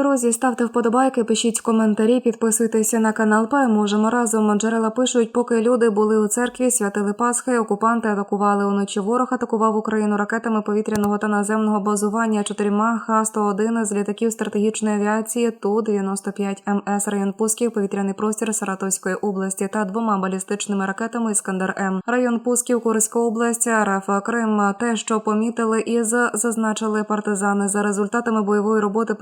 Друзі, ставте вподобайки, пишіть коментарі, підписуйтеся на канал. Переможемо разом. Джерела пишуть, поки люди були у церкві, святили Пасхи, окупанти атакували уночі. Ворог атакував Україну ракетами повітряного та наземного базування чотирма Х-101 з літаків стратегічної авіації Ту-95 МС район пусків, повітряний простір Саратовської області та двома балістичними ракетами Іскандер М. Район пусків Курська область, РФ Крим. Те, що помітили і з- зазначили партизани за результатами бойової роботи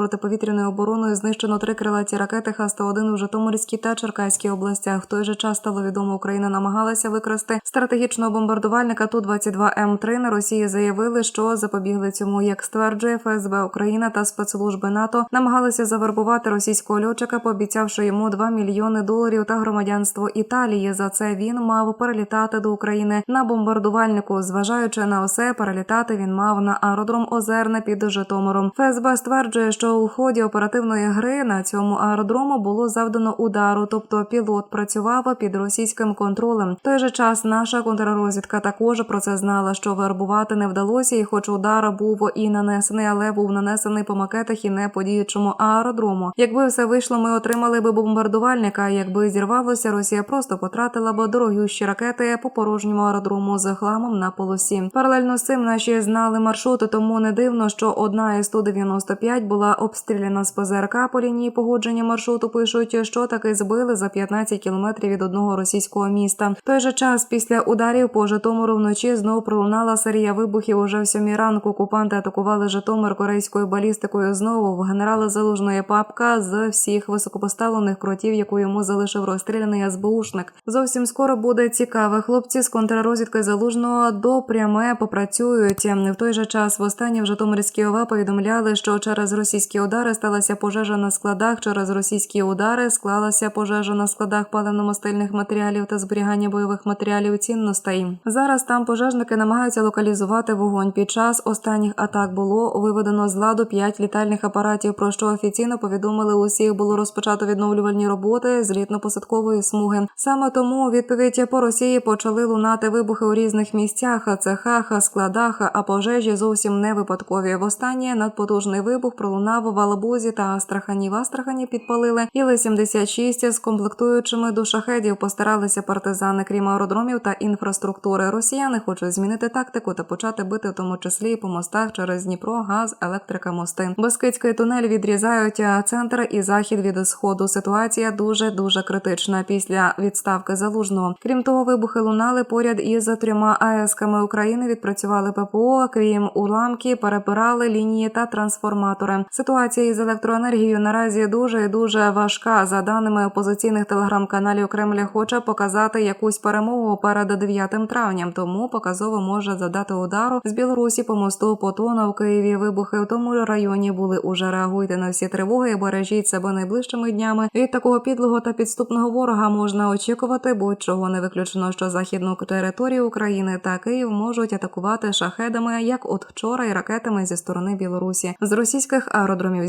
обороною знищено три крилаті ракети Х-101 у Житомирській та Черкаській областях. В той же час стало відомо, Україна намагалася викрасти стратегічного бомбардувальника Ту-22 М3. На Росії заявили, що запобігли цьому, як стверджує ФСБ Україна та спецслужби НАТО, намагалися завербувати російського льотчика, пообіцявши йому 2 мільйони доларів та громадянство Італії. За це він мав перелітати до України на бомбардувальнику. Зважаючи на усе, перелітати він мав на аеродром Озерне під Житомиром. ФСБ стверджує, що у ході оперативної гри на цьому аеродрому було завдано удару, тобто пілот працював під російським контролем. В той же час наша контррозвідка також про це знала, що вербувати не вдалося, і хоч удар був і нанесений, але був нанесений по макетах і не по діючому аеродрому. Якби все вийшло, ми отримали би бомбардувальника. Якби зірвалося, Росія просто потратила б дорогющі ракети по порожньому аеродрому з хламом на полосі. Паралельно з цим наші знали маршрути, тому не дивно, що одна із 195 була обстріляна з ПЗРК по лінії погодження маршруту. Пишуть, що таки збили за 15 кілометрів від одного російського міста. В той же час після ударів по Житомиру вночі знов пролунала серія вибухів. Уже в сьомій ранку окупанти атакували Житомир корейською балістикою. Знову в генерала залужної папка з всіх високопоставлених кротів, яку йому залишив розстріляний СБУшник. Зовсім скоро буде цікаве. Хлопці з контррозвідки залужного допряме попрацюють. В той же час востаннє в Житомирській ОВА повідомляли, що через російські удари сталася пожежа на складах. Через російські удари склалася пожежа на складах паливно-мастильних матеріалів та зберігання бойових матеріалів цінностей. Зараз там пожежники намагаються локалізувати вогонь. Під час останніх атак було виведено з ладу п'ять літальних апаратів. Про що офіційно повідомили усіх було розпочато відновлювальні роботи злітно-посадкової смуги. Саме тому відповідь по Росії почали лунати вибухи у різних місцях, цехах, складах, а пожежі зовсім не випадкові. Востаннє надпотужний вибух пролунав в Алабузі та Астрахані. В Астрахані підпалили Іли-76 з комплектуючими до шахедів. Постаралися партизани, крім аеродромів та інфраструктури. Росіяни хочуть змінити тактику та почати бити в тому числі і по мостах через Дніпро, газ, електрика, мости. Бескидський тунель відрізають центр і захід від сходу. Ситуація дуже дуже критична після відставки залужного. Крім того, вибухи лунали поряд із трьома АЕСками України. Відпрацювали ППО, крім уламки, перебирали лінії та трансформатори. Ситуація із електроенергією наразі дуже і дуже важка. За даними опозиційних телеграм-каналів, Кремль хоче показати якусь перемогу перед 9 травням, тому показово може задати удару з Білорусі по мосту Потона в Києві. Вибухи в тому районі були уже реагуйте на всі тривоги. і Бережіть себе найближчими днями. Від такого підлого та підступного ворога можна очікувати, будь-чого не виключено, що західну територію України та Київ можуть атакувати шахедами, як от вчора, і ракетами зі сторони Білорусі з російських аеродромів